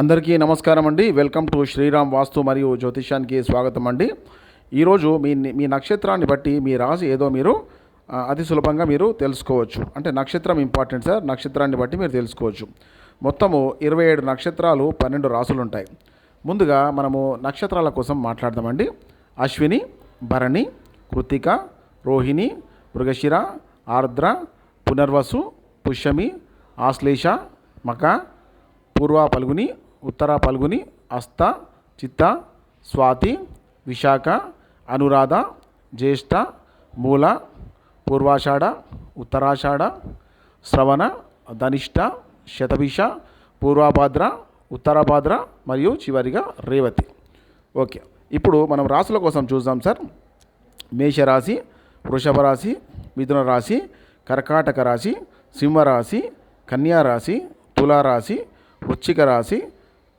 అందరికీ నమస్కారం అండి. వెల్కమ్ టు శ్రీరామ్ వాస్తు మరియు జ్యోతిష్యానికి స్వాగతం అండి. ఈరోజు మీ మీ నక్షత్రాన్ని బట్టి మీ రాశి ఏదో మీరు అతి సులభంగా మీరు తెలుసుకోవచ్చు. అంటే నక్షత్రం ఇంపార్టెంట్ సార్ నక్షత్రాన్ని బట్టి మీరు తెలుసుకోవచ్చు. మొత్తము ఇరవై ఏడు నక్షత్రాలు పన్నెండు రాసులు ఉంటాయి ముందుగా మనము నక్షత్రాల కోసం మాట్లాడదామండి. అశ్విని భరణి కృతిక రోహిణి మృగశిర ఆర్ద్ర పునర్వసు పుష్యమి ఆశ్లేష మక పూర్వ పల్గుని ఉత్తర పల్గుని అస్త చిత్త స్వాతి విశాఖ అనురాధ జ్యేష్ఠ మూల పూర్వాషాఢ ఉత్తరాషాఢ శ్రవణ ధనిష్ట శతభిష పూర్వాభాద్ర ఉత్తరభాద్ర మరియు చివరిగా రేవతి. ఓకే. ఇప్పుడు మనం రాసుల కోసం చూద్దాం సార్. మేషరాశి వృషభ రాశి మిథున రాశి కర్కాటక రాశి సింహరాశి కన్యారాశి తులారాశి వృచ్చిక రాశి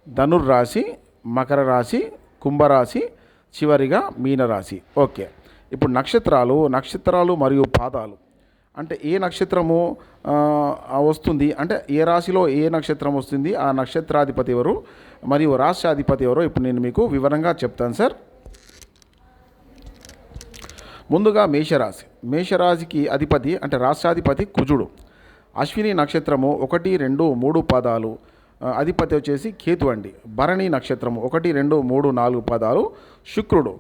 ధనుర్రాశి మకర రాశి కుంభరాశి చివరిగా మీనరాశి. ఓకే. ఇప్పుడు నక్షత్రాలు నక్షత్రాలు మరియు పాదాలు. అంటే ఏ నక్షత్రము వస్తుంది? అంటే ఏ రాశిలో ఏ నక్షత్రం వస్తుంది? ఆ నక్షత్రాధిపతి ఎవరు? మరియు రాష్ట్రాధిపతి ఎవరో? ఇప్పుడు నేను మీకు వివరంగా చెప్తాను సార్. ముందుగా మేషరాశి. మేషరాశికి అధిపతి అంటే రాష్ట్రాధిపతి కుజుడు. అశ్విని నక్షత్రము ఒకటి రెండు మూడు పాదాలు. అధిపతి వచ్చేసి కేతు అండి. భరణి నక్షత్రము ఒకటి రెండు మూడు నాలుగు పదాలు. శుక్రుడు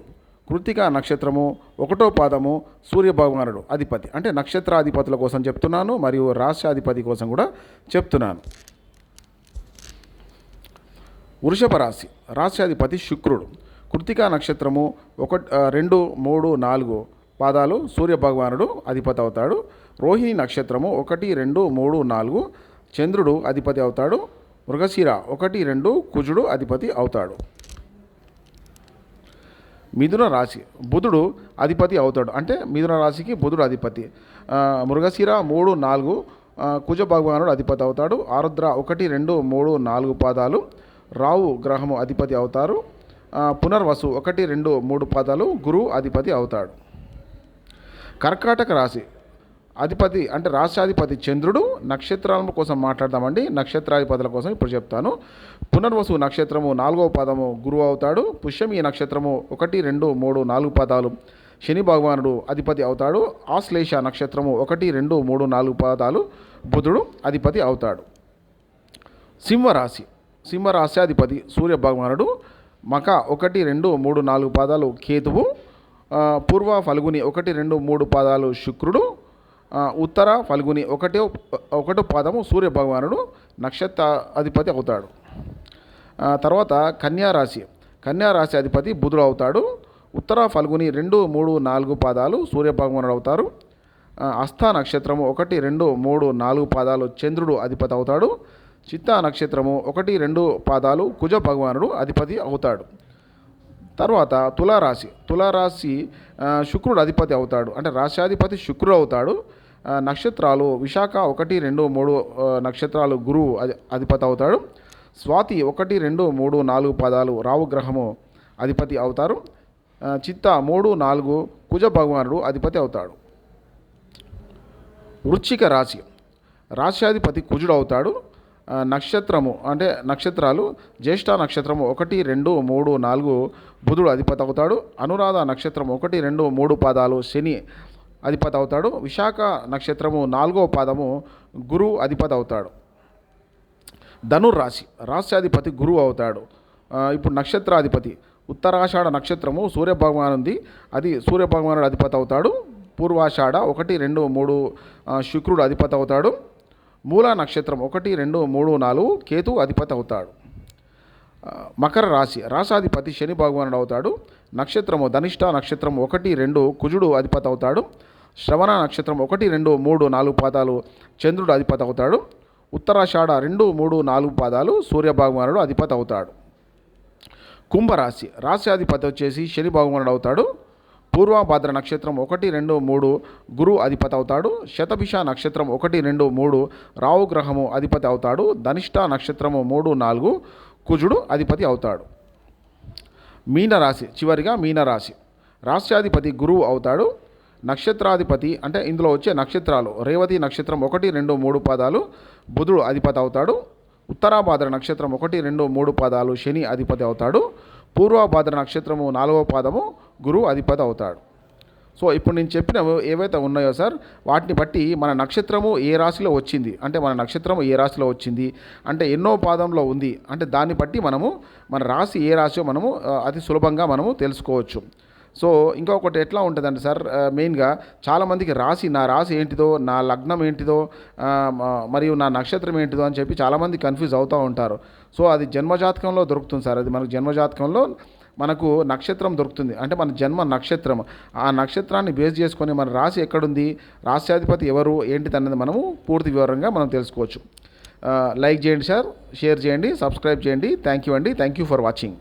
కృతిక నక్షత్రము ఒకటో పాదము సూర్య భగవానుడు అధిపతి. అంటే నక్షత్రాధిపతుల కోసం చెప్తున్నాను మరియు రాష్ట్రాధిపతి కోసం కూడా చెప్తున్నాను. వృషభ రాశి రాష్ట్రాధిపతి శుక్రుడు కృతికా నక్షత్రము ఒక రెండు మూడు నాలుగు పాదాలు సూర్య భగవానుడు అధిపతి అవుతాడు. రోహిణి నక్షత్రము ఒకటి రెండు మూడు నాలుగు చంద్రుడు అధిపతి అవుతాడు. మృగశిర ఒకటి రెండు కుజుడు అధిపతి అవుతాడు. మిథున రాశి. బుధుడు అధిపతి అవుతాడు. అంటే మిథున రాశికి బుధుడు అధిపతి. మృగశిర మూడు నాలుగు కుజ భగవానుడు అధిపతి అవుతాడు. ఆరుద్ర ఒకటి రెండు మూడు నాలుగు పాదాలు. రావు గ్రహము అధిపతి అవుతారు. పునర్వసు ఒకటి రెండు మూడు పాదాలు గురువు అధిపతి అవుతాడు. కర్కాటక రాశి. అధిపతి అంటే రాష్ట్రాధిపతి చంద్రుడు నక్షత్రాల కోసం మాట్లాడదామండి. నక్షత్రాధిపతుల కోసం ఇప్పుడు చెప్తాను. పునర్వసు నక్షత్రము నాలుగవ పదము గురువు అవుతాడు. పుష్యమి నక్షత్రము ఒకటి రెండు మూడు నాలుగు పదాలు శని భగవానుడు అధిపతి అవుతాడు. ఆశ్లేష నక్షత్రము ఒకటి రెండు మూడు నాలుగు పదాలు బుధుడు అధిపతి అవుతాడు. సింహరాశి. సింహరాశ్యాధిపతి సూర్య భగవానుడు. మక ఒకటి రెండు మూడు నాలుగు పాదాలు కేతువు. పూర్వ ఫల్గుని ఒకటి రెండు మూడు పాదాలు శుక్రుడు. ఉత్తర ఫల్గుని ఒకటే ఒకటో పాదము సూర్య భగవానుడు నక్షత్ర అధిపతి అవుతాడు. తర్వాత కన్యారాశి కన్యారాశి అధిపతి బుధుడు అవుతాడు. ఉత్తర ఫల్గుని రెండు మూడు నాలుగు పాదాలు సూర్య భగవానుడు అవుతారు. ఆ, నక్షత్రము ఒకటి రెండు మూడు నాలుగు పాదాలు చంద్రుడు అధిపతి అవుతాడు. చిత్త నక్షత్రము ఒకటి రెండు పాదాలు కుజ భగవానుడు అధిపతి అవుతాడు. తర్వాత తులారాశి. తులారాశి శుక్రుడు అధిపతి అవుతాడు. అంటే రాశ్యాధిపతి శుక్రుడు అవుతాడు. నక్షత్రాలు విశాఖ ఒకటి రెండు మూడు నక్షత్రాలు గురువు అది అధిపతి అవుతాడు. స్వాతి ఒకటి రెండు మూడు నాలుగు పదాలు రావు గ్రహము అధిపతి అవుతారు. చిత్త మూడు నాలుగు కుజ భగవానుడు అధిపతి అవుతాడు. వృచ్చిక రాశి. రాశ్యాధిపతి కుజుడు అవుతాడు. నక్షత్రము అంటే నక్షత్రాలు జ్యేష్ఠ నక్షత్రము ఒకటి రెండు మూడు నాలుగు బుధుడు అధిపతి అవుతాడు. అనురాధ నక్షత్రం ఒకటి రెండు మూడు పాదాలు శని అధిపతి అవుతాడు. విశాఖ నక్షత్రము నాలుగో పాదము గురువు అధిపతి అవుతాడు. ధనుర్రాశి రాశ్యాధిపతి గురువు అవుతాడు. ఇప్పుడు నక్షత్రాధిపతి ఉత్తరాషాఢ నక్షత్రము సూర్యభగవాన్ ఉంది అది సూర్యభగవానుడు అధిపతి అవుతాడు. పూర్వాషాఢ ఒకటి రెండు మూడు శుక్రుడు అధిపతి అవుతాడు. మూల నక్షత్రం ఒకటి రెండు మూడు నాలుగు కేతు అధిపతి అవుతాడు. మకర రాశి రాసాధిపతి శని భగవానుడు అవుతాడు. నక్షత్రము ధనిష్ట నక్షత్రం ఒకటి రెండు కుజుడు అధిపతి అవుతాడు. శ్రవణ నక్షత్రం ఒకటి రెండు మూడు నాలుగు పాదాలు చంద్రుడు అధిపతి అవుతాడు. ఉత్తరాషాఢ రెండు మూడు నాలుగు పాదాలు సూర్య భగవానుడు అధిపతి అవుతాడు. కుంభరాశి రాశ్యాధిపతి వచ్చేసి శని భగవానుడు అవుతాడు. పూర్వభద్ర నక్షత్రం ఒకటి రెండు మూడు గురు అధిపతి అవుతాడు. శతభిష నక్షత్రం ఒకటి రెండు మూడు రావు గ్రహము అధిపతి అవుతాడు. ధనిష్ట నక్షత్రము మూడు నాలుగు కుజుడు అధిపతి అవుతాడు. మీనరాశి చివరిగా మీనరాశి రాష్ట్రాధిపతి గురువు అవుతాడు. నక్షత్రాధిపతి అంటే ఇందులో వచ్చే నక్షత్రాలు రేవతి నక్షత్రం ఒకటి రెండు మూడు పాదాలు బుధుడు అధిపతి అవుతాడు ఉత్తరాభాద్ర నక్షత్రం ఒకటి రెండు మూడు పాదాలు శని అధిపతి అవుతాడు పూర్వభాద్ర నక్షత్రము నాలుగవ పాదము గురువు అధిపతి అవుతాడు. సో ఇప్పుడు నేను చెప్పిన ఏవైతే ఉన్నాయో సార్ వాటిని బట్టి మన నక్షత్రము ఏ రాశిలో వచ్చింది? అంటే మన నక్షత్రము ఏ రాశిలో వచ్చింది? అంటే ఎన్నో పాదంలో ఉంది. అంటే దాన్ని బట్టి మనము మన రాశి ఏ రాశి మనము అతి సులభంగా మనము తెలుసుకోవచ్చు. సో ఇంకొకటి ఎట్లా ఉంటుందంటే సార్ మెయిన్గా చాలామందికి రాశి నా రాశి ఏంటిదో నా లగ్నం ఏంటిదో మరియు నా నక్షత్రం ఏంటిదో అని చెప్పి చాలామంది కన్ఫ్యూజ్ అవుతూ ఉంటారు. సో అది జన్మజాతకంలో దొరుకుతుంది సార్. అది మనకు జన్మజాతకంలో మనకు నక్షత్రం దొరుకుతుంది. అంటే మన జన్మ నక్షత్రం. ఆ నక్షత్రాన్ని బేస్ చేసుకొని మన రాశి ఎక్కడుంది రాశ్యాధిపతి ఎవరు ఏంటిది అన్నది మనము పూర్తి వివరంగా మనం తెలుసుకోవచ్చు. లైక్ చేయండి సార్ షేర్ చేయండి సబ్స్క్రైబ్ చేయండి. థ్యాంక్ యూ అండి. Thank you for watching.